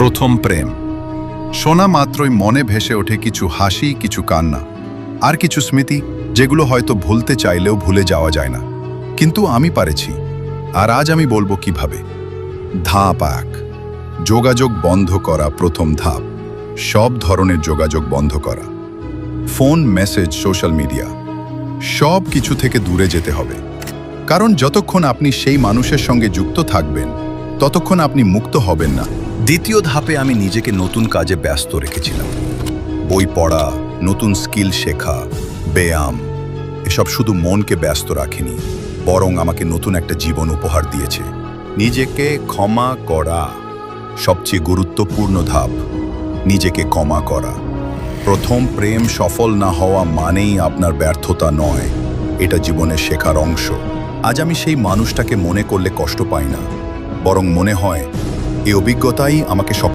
প্রথম প্রেম। শোনা মাত্রই মনে ভেসে ওঠে কিছু হাসি, কিছু কান্না, আর কিছু স্মৃতি যেগুলো হয়তো ভুলতে চাইলেও ভুলে যাওয়া যায় না। কিন্তু আমি পারেছি, আর আজ আমি বলব কীভাবে। ধাপ এক, যোগাযোগ বন্ধ করা প্রথম ধাপ। সব ধরনের যোগাযোগ বন্ধ করা। ফোন, মেসেজ, সোশ্যাল মিডিয়া, সব কিছু থেকে দূরে যেতে হবে। কারণ যতক্ষণ আপনি সেই মানুষের সঙ্গে যুক্ত থাকবেন, ততক্ষণ আপনি মুক্ত হবেন না। দ্বিতীয় ধাপে আমি নিজেকে নতুন কাজে ব্যস্ত রেখেছিলাম। বই পড়া, নতুন স্কিল শেখা, ব্যায়াম, এসব শুধু মনকে ব্যস্ত রাখেনি, বরং আমাকে নতুন একটা জীবন উপহার দিয়েছে। নিজেকে ক্ষমা করা, সবচেয়ে গুরুত্বপূর্ণ ধাপ, নিজেকে ক্ষমা করা। প্রথম প্রেম সফল না হওয়া মানেই আপনার ব্যর্থতা নয়, এটা জীবনের শেখার অংশ। আজ আমি সেই মানুষটাকে মনে করলে কষ্ট পাই না, বরং মনে হয় এই অভিজ্ঞতাই আমাকে সব